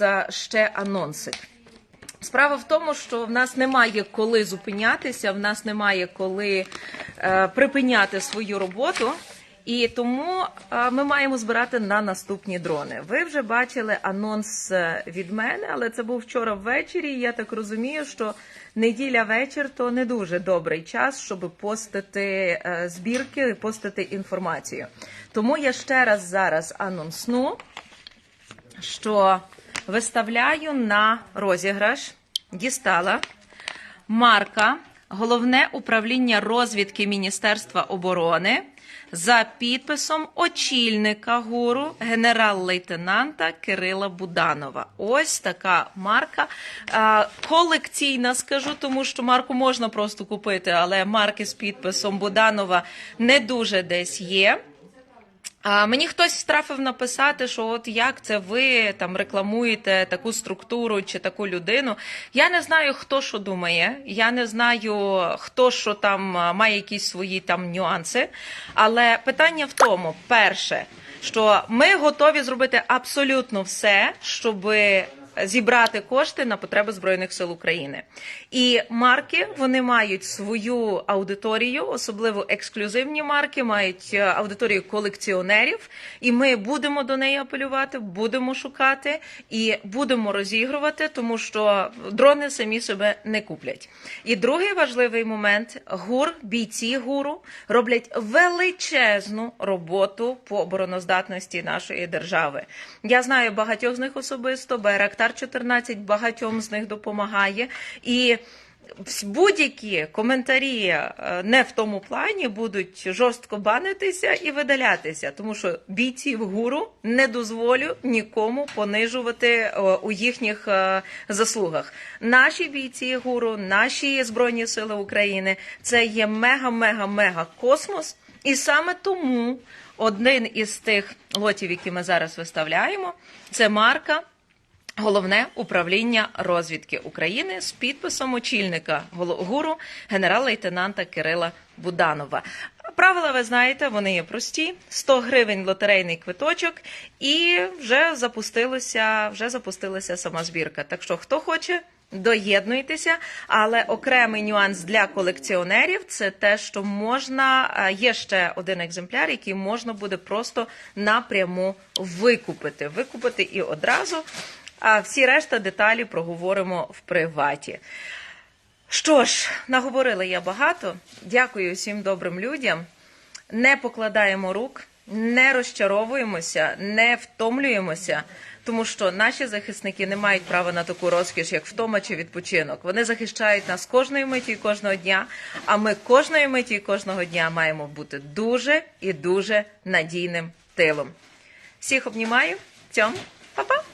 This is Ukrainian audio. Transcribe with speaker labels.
Speaker 1: е, ще анонсик. Справа в тому, що в нас немає коли зупинятися, в нас немає коли е, припиняти свою роботу. І тому е, ми маємо збирати на наступні дрони. Ви вже бачили анонс е, від мене, але це був вчора ввечері. і Я так розумію, що неділя вечір то не дуже добрий час, щоб постити е, збірки, постити інформацію. Тому я ще раз зараз анонсну що виставляю на розіграш, дістала марка Головне управління розвідки Міністерства оборони за підписом очільника гуру генерал-лейтенанта Кирила Буданова. Ось така марка. Колекційна, скажу, тому що марку можна просто купити, але марки з підписом Буданова не дуже десь є. А мені хтось страфив написати, що от як це ви там рекламуєте таку структуру чи таку людину. Я не знаю, хто що думає. Я не знаю, хто що там має якісь свої там нюанси. Але питання в тому, перше, що ми готові зробити абсолютно все, щоби зібрати кошти на потреби збройних сил України. І марки вони мають свою аудиторію, особливо ексклюзивні марки, мають е, аудиторію колекціонерів, і ми будемо до неї апелювати, будемо шукати і будемо розігрувати, тому що дрони самі себе не куплять. І другий важливий момент: гур, бійці гуру роблять величезну роботу по обороноздатності нашої держави. Я знаю багатьох з них особисто. Байрактар 14 багатьом з них допомагає і. Будь-які коментарі е, не в тому плані будуть жорстко банитися і видалятися, тому що бійців гуру не дозволю нікому понижувати е, у їхніх е, заслугах. Наші бійці гуру, наші збройні сили України це є мега-мега-мега космос, і саме тому один із тих лотів, які ми зараз виставляємо, це марка. Головне управління розвідки України з підписом очільника гуру генерал-лейтенанта Кирила Буданова. Правила ви знаєте, вони є прості: 100 гривень лотерейний квиточок, і вже запустилася, вже запустилася сама збірка. Так що, хто хоче. Доєднуйтеся, але окремий нюанс для колекціонерів це те, що можна е, є ще один екземпляр, який можна буде просто напряму викупити. Викупити і одразу. А всі решта деталі проговоримо в приваті. Що ж, наговорила я багато. Дякую всім добрим людям. Не покладаємо рук, не розчаровуємося, не втомлюємося, тому що наші захисники не мають права на таку розкіш, як втома чи відпочинок. Вони захищають нас кожної миті і кожного дня. А ми кожної миті і кожного дня маємо бути дуже і дуже надійним тилом. Всіх обнімаю. Цьом, па-па!